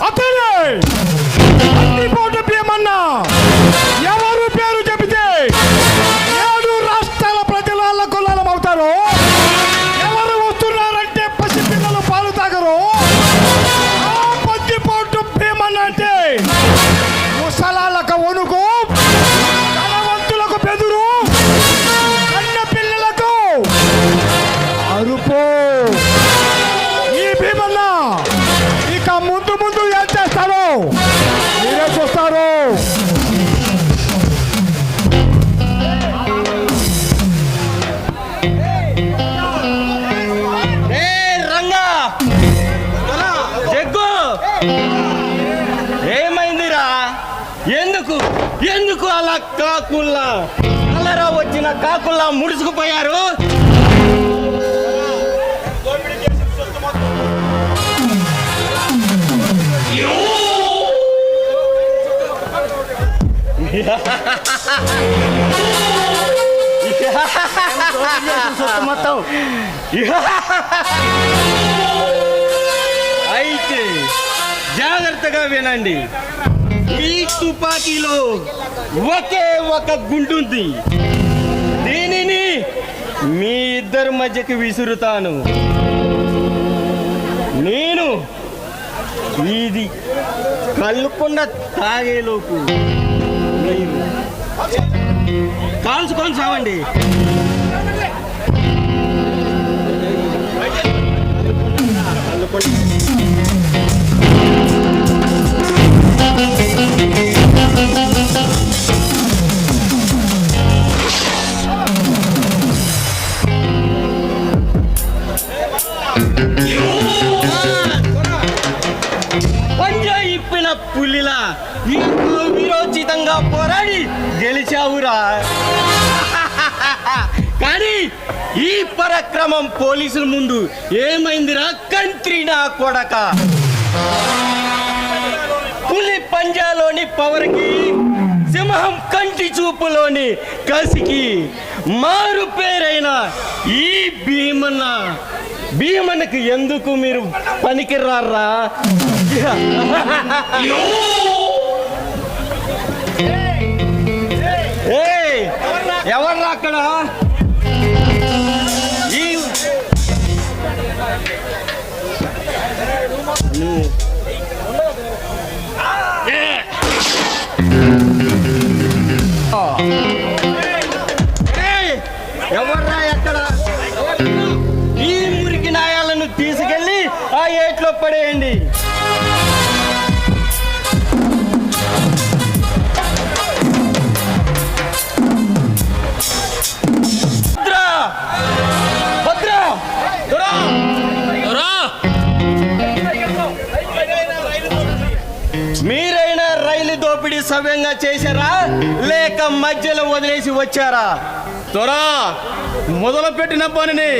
అతనే! అన్నిపోటు భీమన్న ఎవరు పేరు చెబితే ఏడు రాష్ట్రాల ప్రజలు అల్లకొల్లాలం అవుతారో. ఎవరు వస్తున్నారంటే పసిపిల్లలు పాలు తాగరు. ఆ పద్దిపోటు భీమన్న అంటే ముసలాలకు వణుకు ధనవంతులకు బెదురు అన్న పిల్లలకు అరుపు. ఈ భీమన్న ఇక ముందు ముందు కలరా కాకుల్లా ముడుచుకుపోయారు. మొత్తం అయితే జాగ్రత్తగా వినండి. ఈ తుపాకీలో ఒకే ఒక గుంటుంది మీ ఇద్దరి మధ్యకి విసురుతాను. నేను ఇది కళ్ళకుండా తాగేలోపు మీరు. కాల్చుకొని చావండి. పంజా పరాక్రమం పోలీసుల ముందు ఏమైందిరా? కంత్రి నా కొడక. పులి పంజాలోని పవర్కి సింహం కంటి చూపులోని కసికి మారు పేరైన ఈ భీమన్న. భీమన్నకి ఎందుకు మీరు పనికిరారా? ఏయ్, ఎవర్రా అక్కడ? ఎవర్రా ఎక్కడ? ఈ మురికి నాయాలను తీసుకెళ్ళి ఆ ఏట్లో పడేయండి. చేశారా? లేక మధ్యలో వదిలేసి వచ్చారా? త్వరా మొదలు పెట్టిన పనిని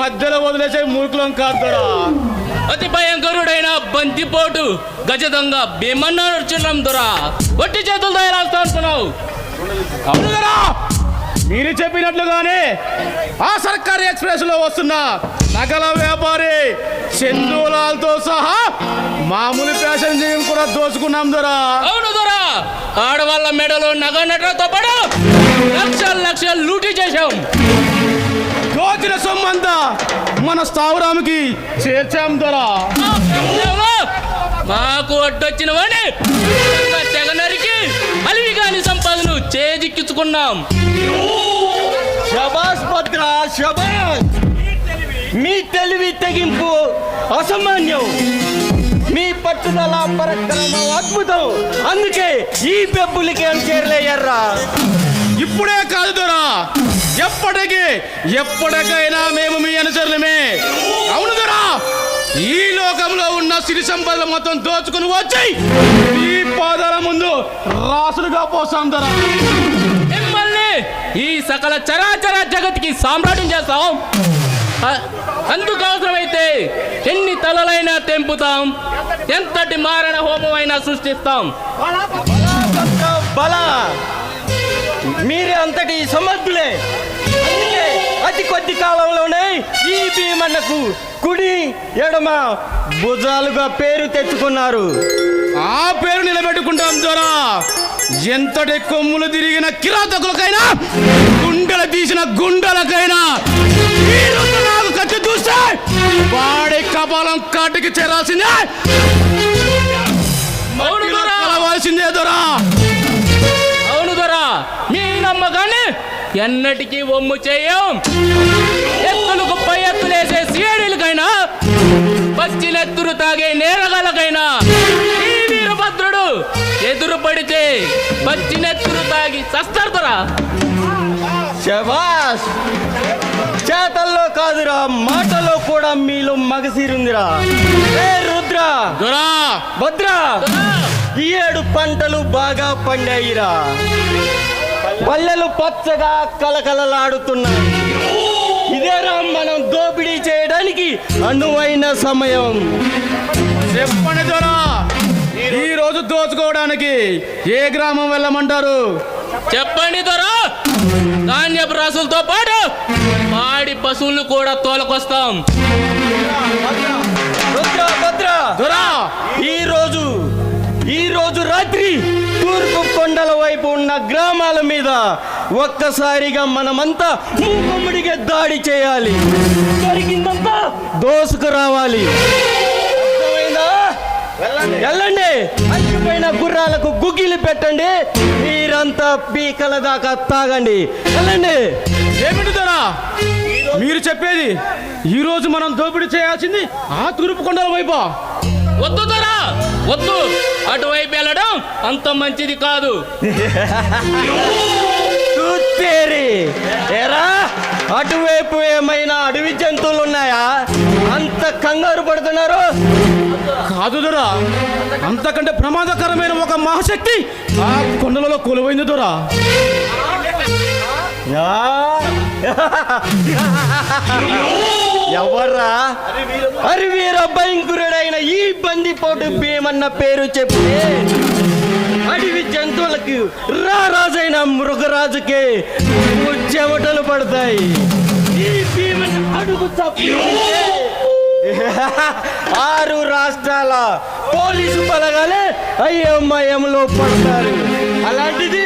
మధ్యలో వదిలేసే మూర్ఖులం కాదు త్వరా అతి భయంకరుడైన బంతిపోటు గజ దొంగ భీమన్న నడుచున్నాం దొరా. ఒట్టి చేతులతో రాస్తా అనుకున్నావు అవునుగరా మీరు చెప్పినట్లుగానే ఆ సర్కారీ ఎక్స్ప్రెస్లో వస్తున్న నగల వ్యాపారి చందూలాల్తో సహా మామూలు ప్యాసింజర్ కూడా దోచుకున్నాం దొరా. అవును దొరా. ఆడవాళ్ళ మెడలో నగ నటతో పాటు లక్షలు లక్షలు లూటీ చేశాం. దోచిన సొమ్మంతా మన స్థావరానికి చేర్చాం దొరా. మాకు అడ్డొచ్చిన వాడిని తెగ నరికి కాని సంపాదను చేజిక్కించుకున్నాం. శబాస్ భద్ర శబాస్ మీ తెలివి తెగింపు అసామాన్యం. మీ పట్టుదల పరక్రమం అద్భుతం. అందుకే ఈ పెబ్బులకి ఏం చేరలేయర్రా ఇప్పుడే కాదు దొరా. ఎప్పటికీ ఎప్పటికైనా మేము మీ అనుచరులమే. అవును దొరా. ఈ లోకంలో ఉన్న సిరి సంపదలు మొత్తం దోచుకుని వచ్చి ఈ పాదాల ముందు రాసులుగా పోసాం దొరా మిమ్మల్ని ఈ సకల చరాచర జగత్కి సామ్రాజ్యం చేస్తాం. అందుకు అవసరమైతే ఎన్ని తలలైనా తెంపుతాం. ఎంతటి మారణ హోమమైనా సృష్టిస్తాం. బల. మీరే అంతటి సమర్థులే. అతి కొద్ది కాలంలోనే ఈ భీమన్నకు కుడి ఎడమ భుజాలుగా పేరు తెచ్చుకున్నారు. ఆ పేరు నిలబెట్టుకుంటాం ద్వారా ఎంతటి కొమ్ములు తిరిగిన కిరాతకులకైనా గుండెలు తీసిన గుండెలకైనా చూస్తే వాడి కపాలం కాటికి చేరాల్సిందే ఎన్నటికీ ఒమ్ము చేయం. ఎత్తులకు పై ఎత్తులేసే సీడీలకైనా పచ్చినెత్తురు తాగే నేరగాలకైనా ఈ వీరభద్రుడు ఎదురు పడితే పచ్చినెత్తురు తాగి శబాష్ చేతల్లో కాదురా మాటలో కూడా మీలో మగసిరుందిరా. ఏ రుద్ర దొరా. భద్ర ఈ ఏడు పంటలు బాగా పండాయిరా. పల్లెలు పచ్చగా కలకలలాడుతున్నాయి. ఇదేరా మనం దోపిడీ చేయడానికి అనువైన సమయం. చెప్పండి దొరా ఈ రోజు దోచుకోవడానికి ఏ గ్రామం వెళ్ళమంటారు? చెప్పండి దొరా ధాన్యపు రాసులతో పాటు పాడి పశువులు కూడా తోలకొస్తాం. ఈ రోజు ఈ రోజు రాత్రి తూర్పు కొండల వైపు ఉన్న గ్రామాల మీద ఒక్కసారిగా మనమంతా మూకుమ్మడిగా దాడి చేయాలి. దొరికిందంతా దోసుకు రావాలి. వెళ్ళండి. అచ్చిపోయిన గుర్రాలకు గుగ్గిలు పెట్టండి. మీరంతా పీకల దాకా తాగండి. వెళ్ళండి. ఏమిటి దొరా మీరు చెప్పేది ఈ రోజు మనం దోపిడీ చేయాల్సింది ఆ తూర్పు కొండల వైపు? వద్దు దొరా వద్దు. అటువైపు వెళ్ళడం అంత మంచిది కాదు. ఏరా అటువైపు ఏమైనా అడవి జంతువులు ఉన్నాయా అంత కంగారు పడుతున్నారు. కాదు దొరా అంతకంటే ప్రమాదకరమైన ఒక మహాశక్తి ఆ కొండలలో కొలువైంది దొరా. యా? ఎవర్రా అరివీర భయంకురుడైన ఈ బందిపోటు భీమన్న పేరు చెప్పి అడవి జంతువులకు రారాజైన మృగరాజుకే చెమటలు పడతాయి. ఈ భీమన్న అడుగు ఆరు రాష్ట్రాల పోలీసు బలగాలే అయ్యమ్మయంలో పడతారు. అలాంటిది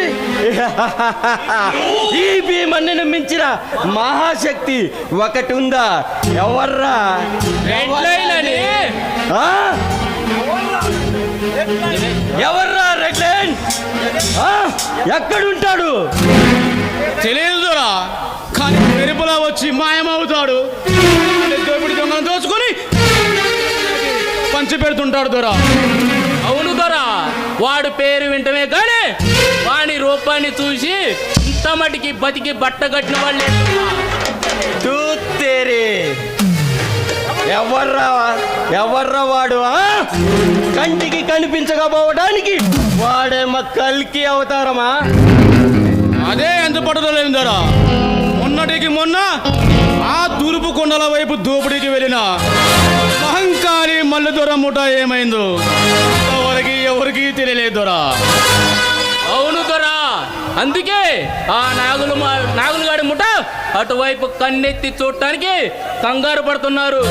ఈ భీమన్నను మించిన మహాశక్తి ఒకటి ఉందా ఎవర్రా? ఎవర్రా రెడ్ లైన్? ఎక్కడుంటాడు? తెలియదు దొరా కానీ మెరుపులా వచ్చి మాయమవుతాడు. దోపిడి దొంగను దోచుకొని పంచి పెడుతుంటాడు దొరా. అవును దొరా వాడు పేరు వింటమే కానీ వాని రూపాన్ని చూసి ఇంత మటికి బతికి బట్ట కట్టిన వాళ్ళే తూత్తేరి ఎవర్రా ఎవర్రా వాడు ఆ? కంటికి కనిపించకపోవడానికి వాడేమో కల్కి అవతారమా? అదే ఎంత పట్టుదలేదు దొరా మొన్నటికి మొన్న ఆ తూర్పు కొండల వైపు దోపిడీకి వెళ్ళిన అహంకారి మల్లి దొర ముఠ ఏమైందో ఎవరికి ఎవరికి తెలియలేదు దొరా అవును దొరా అందుకే ఆ నాగులు మా- నాగులుగాడి ముఠ అటువైపు కన్నెత్తి చూడటానికి కంగారు పడుతున్నారు.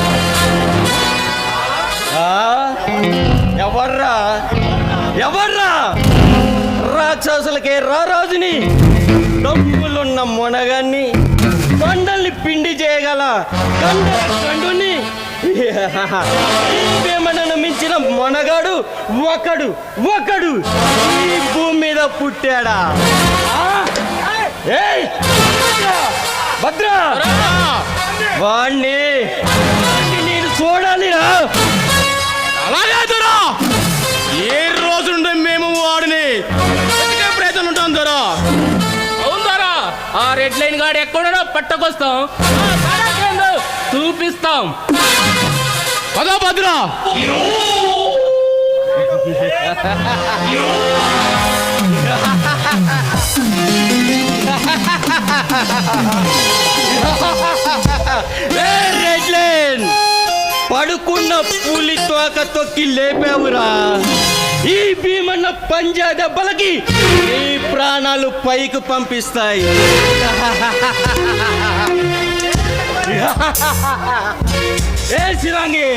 ఆ? ఎవర్రా? ఎవర్రా? రాక్షసులకే రారాజుని డబ్బులున్న మొనగాన్ని కొండల్ని పిండి చేయగల కండ కండుని భీమనను మించిన మొనగాడు ఒకడు ఒకడు ఈ భూమి మీద పుట్టాడా! భద్ర! వాణ్ణి నేను చూడాలిరా. దొరా ఏ రోజు నుండి మేము వాడిని ప్రయత్నం ఉంటాం దొరా అవును దొరా ఆ రెడ్ లైన్ గాడు ఎక్కడో పట్టకొస్తాం. చూపిస్తాం. బాగా భద్రా పడుకున్న పూలి తోక తొక్కి లేపావురా. ఈ భీమన్న పంజా దెబ్బలకి ఈ ప్రాణాలు పైకి పంపిస్తాయి. ఏసిరాంగి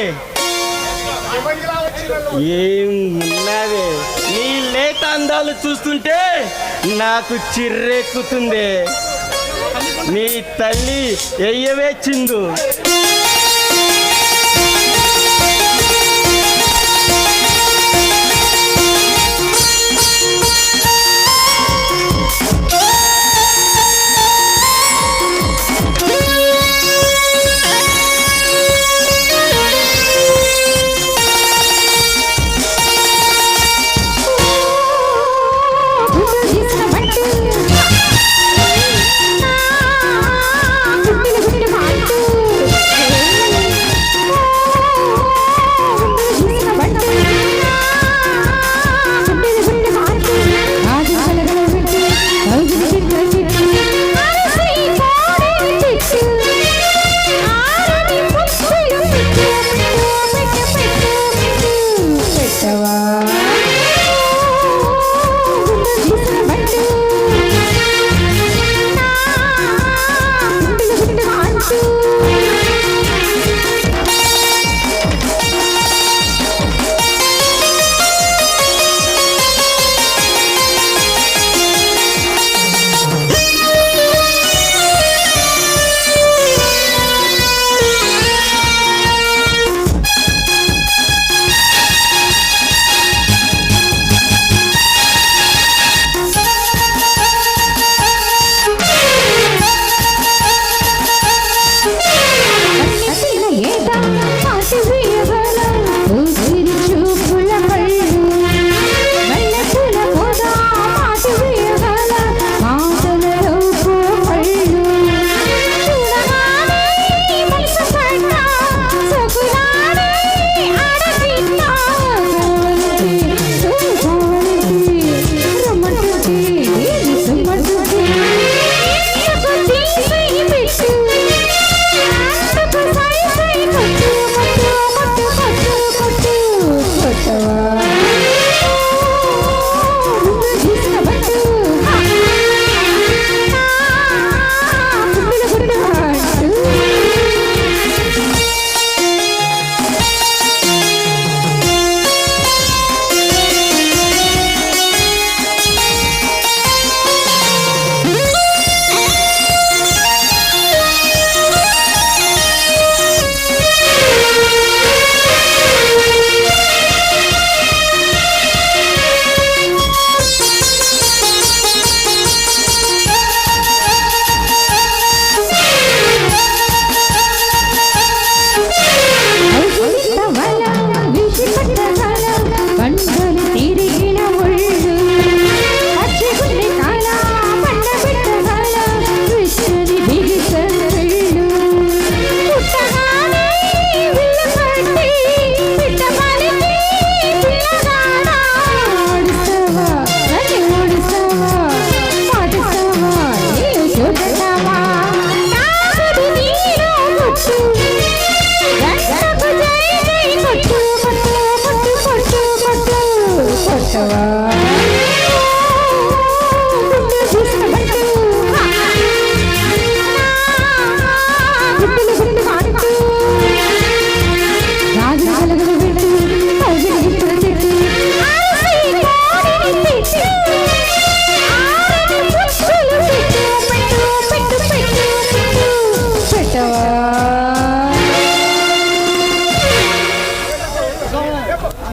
ఏం ఉన్నది? నీ లేత అందాలు చూస్తుంటే నాకు చిర్రెక్కుతుంది. నీ తల్లి ఎయ్యవే చిందు.